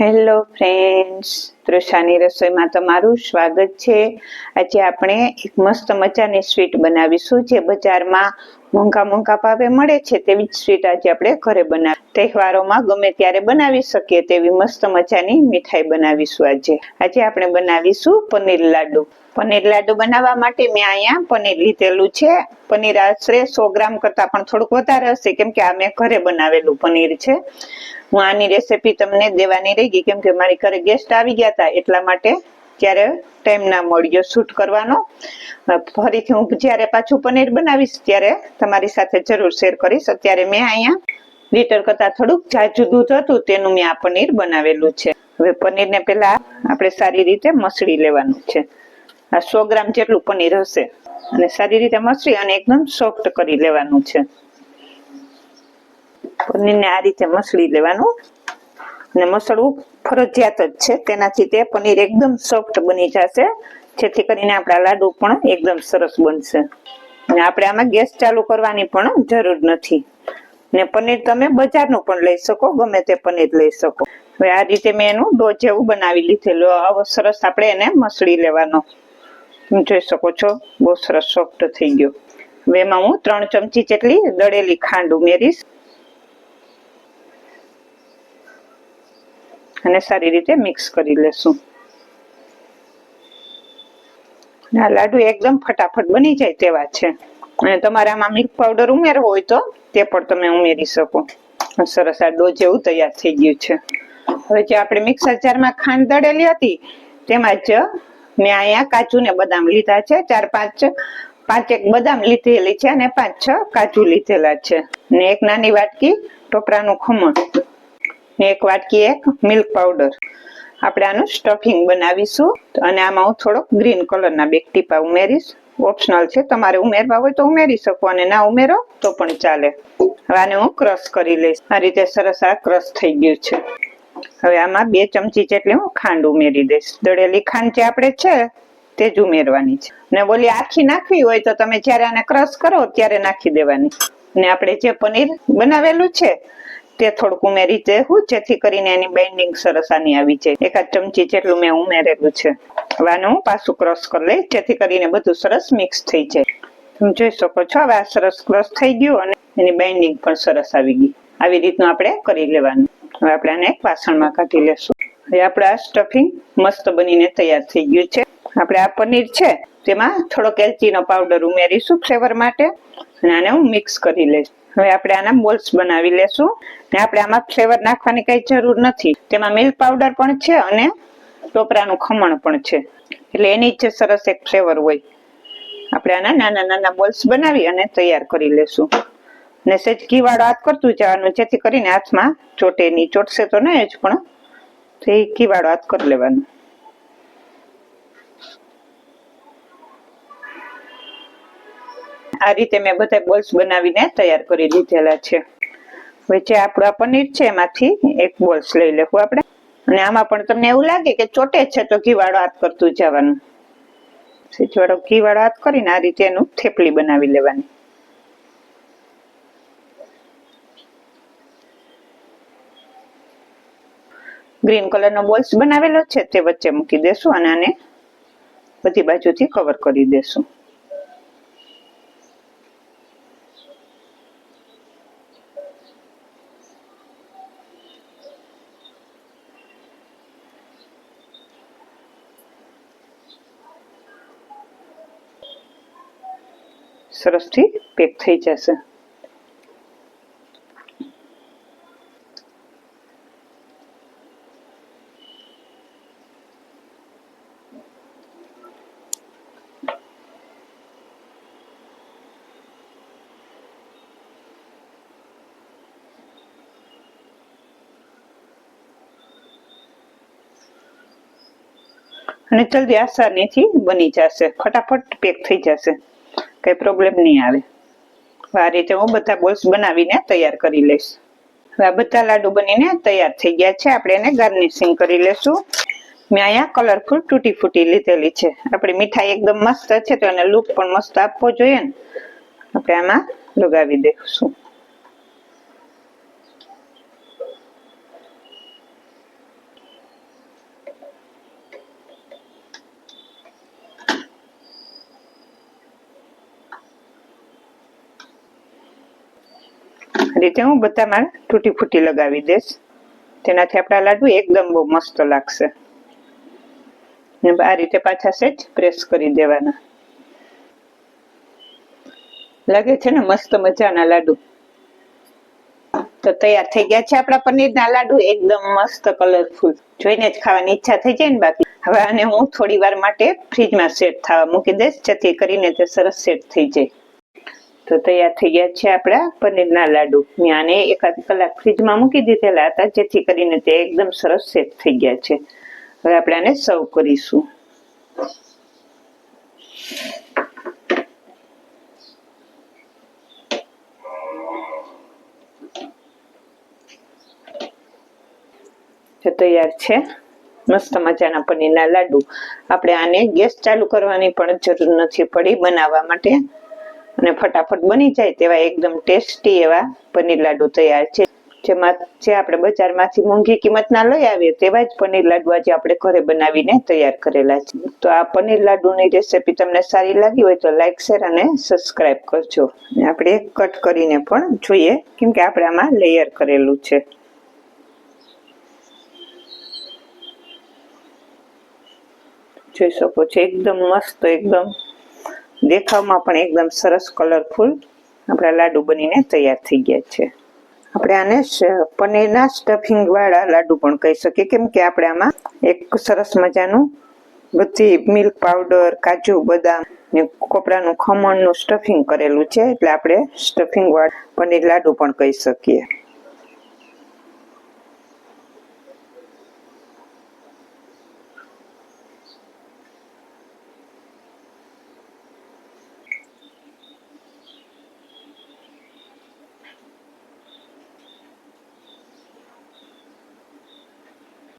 Hello friends તૃષાની રસોઈમાં તમારું સ્વાગત છે. આજે આપણે એક મસ્ત મજાની સ્વીટ બનાવીશું જે બજારમાં મોંઘા મોંઘા ભાવે મળે છે તેવી જ સ્વીટ આજે આપણે ઘરે બનાવી. તહેવારોમાં ગમે ત્યારે બનાવી શકીએ તેવી મસ્ત મજાની મીઠાઈ બનાવીશું આજે. આજે આપણે બનાવીશું પનીર લાડુ. પનીર લાડુ બનાવવા માટે મેં અહીંયા પનીર લીધેલું છે. પનીર આશરે સો ગ્રામ કરતાં પણ થોડુંક વધારે હશે. કેમ કે આ મેં ઘરે બનાવેલું પનીર છે. હું આની રેસીપી તમને દેવાની રહી ગઈ કેમ કે મારી ઘરે ગેસ્ટ આવી ગયા હતા એટલા માટે ત્યારે ટાઈમ ના મળ્યો શૂટ કરવાનો. ફરીથી હું જ્યારે પાછું પનીર બનાવીશ ત્યારે તમારી સાથે જરૂર શેર કરીશ. અત્યારે મેં અહીંયા લીટર કરતાં થોડુંક જાજુ દૂધ હતું તેનું મેં આ પનીર બનાવેલું છે. હવે પનીરને પહેલા આપણે સારી રીતે મસળી લેવાનું છે. સો ગ્રામ જેટલું પનીર હશે. અને સારી રીતે મસળી અને એકદમ સોફ્ટ કરી લેવાનું છે. પનીરને આ રીતે મસળી લેવાનું. અને મસળવું ફરજિયાત જ છે. તેનાથી તે પનીર એકદમ સોફ્ટ બની જશે. જેથી કરીને આપણા લાડુ પણ એકદમ સરસ બનશે. અને આપણે આમાં ગેસ ચાલુ કરવાની પણ જરૂર નથી. ને પનીર તમે બજારનું પણ લઈ શકો, ગમે તે પનીર લઈ શકો. હવે આ રીતે મેં એનું ડો જેવું બનાવી લીધેલું. આવો સરસ આપણે એને મસળી લેવાનો. જોઈ શકો છો, બહુ સરસ સોફ્ટ થઈ ગયો. હવે એમાં હું ત્રણ ચમચી જેટલી દળેલી ખાંડ ઉમેરીશ. અને સારી રીતે મિક્સ કરી લેશું. આ લાડુ એકદમ ફટાફટ બની જાય તેવા છે. અને તમારે આમાં મિલ્ક પાવડર ઉમેરવો હોય તો તે પણ તમે ઉમેરી શકો. સરસ આ ડો જેવું તૈયાર થઈ ગયું છે. હવે જે આપણે મિક્સર જારમાં ખાંડ દળેલી હતી, તેમાં જ મેં અહીંયા કાજુ ને બદામ લીધા છે, ચાર, પાંચ પાંચ એક બદામ લીધેલી છે અને પાંચ, છ કાજુ લીધેલા છે. ને એક નાની વાટકી ટોપરાનું ખમણ ને એક વાટકી એક મિલ્ક પાવડર. આપણે આનું સ્ટફિંગ બનાવીશું અને આમાં હું થોડોક ગ્રીન કલરના બે ટીપા ઉમેરીશ. ઓપ્શનલ છે, તમારે ઉમેરવા હોય તો ઉમેરી શકો અને ના ઉમેરો તો પણ ચાલે. હવે આને હું ક્રશ કરી લઈશ. આ રીતે સરસ આ ક્રશ થઈ ગયું છે. હવે આમાં બે ચમચી જેટલી હું ખાંડ ઉમેરી દઈશ. દળેલી ખાંડ જે આપણે છે, તે જ ઉમેરવાની છે. ને બોલી આખી નાખવી હોય તો તમે જ્યારે આને ક્રશ કરો ત્યારે નાખી દેવાની. ને આપણે જે પનીર બનાવેલું છે, તે થોડુંક ઉમેરી દેવું જેથી કરીને એની બાઇન્ડિંગ સરસ આની આવી જાય. એકાદ ચમચી જેટલું મેં ઉમેરેલું છે. હવે હું પાછું ક્રશ કરી લઈશ, જેથી કરીને બધું સરસ મિક્સ થઈ જાય. તમે જોઈ શકો છો, હવે આ સરસ ક્રશ થઈ ગયું અને એની બાઇન્ડિંગ પણ સરસ આવી ગઈ. આવી રીતનું આપણે કરી લેવાનું. હવે આપણે આને વાસણમાં કાઢી લેશું. હવે આપણે આ સ્ટફિંગ મસ્ત બનીને તૈયાર થઈ ગયું છે. આપણે આ પનીર છે, તેમાં થોડોક એલચીનો પાવડર ઉમેરીશું ફ્લેવર માટે અને આને હું મિક્સ કરી લઈશ. હવે આપણે આના બોલ્સ બનાવી લેશું. ને આપણે આમાં ફ્લેવર નાખવાની કઈ જરૂર નથી. તેમાં મિલ્ક પાવડર પણ છે અને ટોપરાનું ખમણ પણ છે. એટલે એની જ સરસ એક ફ્લેવર હોય. આપણે આના નાના નાના બોલ્સ બનાવી અને તૈયાર કરી લેશું. ને સહેજ ઘી વાળો હાથ કરતું જવાનું જેથી કરીને હાથમાં ચોટે નહીં. ચોટશે તો નહીં જ, પણ તો એ ઘી વાળો હાથ કરી લેવાનું. આ રીતે મેં બધા બોલ્સ બનાવીને તૈયાર કરી લીધેલા છે. હવે જે આપણું આ પનીર છે, એમાંથી એક બોલ્સ લઈ લેવું આપણે. અને આમાં પણ તમને એવું લાગે કે ચોટે છે, તો ઘી વાળો હાથ કરતું જવાનું. સેજ વાળો ઘી વાળો હાથ કરીને આ રીતે એનું થેપલી બનાવી લેવાની. ગ્રીન કલરનો બોલ્સ બનાવેલો છે તે વચ્ચે મૂકી દેશું અને આને બધી બાજુથી કવર કરી દેશું. સરસથી પેક થઈ જશે. અને જલ્દી આસાનીથી બની જશે. ફટાફટ પેક થઈ જશે. કઈ પ્રોબ્લેમ નહીં આવે. આ રીતે હું બધા બોલ્સ બનાવીને તૈયાર કરી લઈશ. હવે આ બધા લાડુ બનીને તૈયાર થઈ ગયા છે. આપણે એને ગાર્નિશિંગ કરી લેશું. મેં અહીંયા કલરફુલ તૂટી ફૂટી લીધેલી છે. આપણી મીઠાઈ એકદમ મસ્ત છે, તો એને લુક પણ મસ્ત આપવો જોઈએ ને. આપણે આમાં લગાવી દઈશું રીતે હું બધામાં તૂટી ફૂટી લગાવી દઈશ. તેનાથી આપણા લાડુ એકદમ બહુ મસ્ત લાગશે. આ રીતે પાછા સેજ પ્રેસ કરી દેવાના. લાગે છે ને મસ્ત મજાના લાડુ. તો તૈયાર થઈ ગયા છે આપણા પનીરના લાડુ, એકદમ મસ્ત કલરફુલ જોઈને જ ખાવાની ઈચ્છા થઈ જાય ને બાકી. હવે આને હું થોડી વાર માટે ફ્રીજમાં સેટ થવા મૂકી દઈશ, જેથી કરીને તે સરસ સેટ થઈ જાય. તો તૈયાર થઈ ગયા છે આપણા પનીરના લાડુ. મેં આને એકાદ કલાક ફ્રીજમાં મૂકી દીધેલા હતા, જેથી કરીને તે એકદમ સરસ સેટ થઈ ગયા છે. હવે આપણે આને સર્વ કરીશું. તૈયાર છે. મસ્ત મજાના પનીરના લાડુ. આપણે આને ગેસ ચાલુ કરવાની પણ જરૂર નથી પડી બનાવવા માટે. અને ફટાફટ બની જાય તેવા એકદમ ટેસ્ટી એવા પનીર લાડુ તૈયાર છે. જેમાં જે આપણે બજારમાંથી મોંઘી કિંમતના લઈ આવીએ તેવા જ પનીર લાડુ આજે આપણે ઘરે બનાવીને તૈયાર કરેલા છે. તો આ પનીર લાડુની રેસીપી તમને સારી લાગી હોય તો લાઇક શેર અને સબસ્ક્રાઇબ કરજો. આપણે કટ કરીને પણ જોઈએ કેમ કે આપણે આમાં લેયર કરેલું છે. જોઈ શકો છો, એકદમ મસ્ત, એકદમ દેખાવમાં પણ એકદમ સરસ કલરફુલ આપણા લાડુ બનીને તૈયાર થઈ ગયા છે. આપણે આને પનીરના સ્ટફિંગ વાળા લાડુ પણ કહી શકીએ. કેમ કે આપણે આમાં એક સરસ મજાનું બધી મિલ્ક પાવડર કાજુ, બદામ ને કોપરાનું ખમણનું સ્ટફિંગ કરેલું છે. એટલે આપણે સ્ટફિંગ વાળા પનીર લાડુ પણ કહી શકીએ.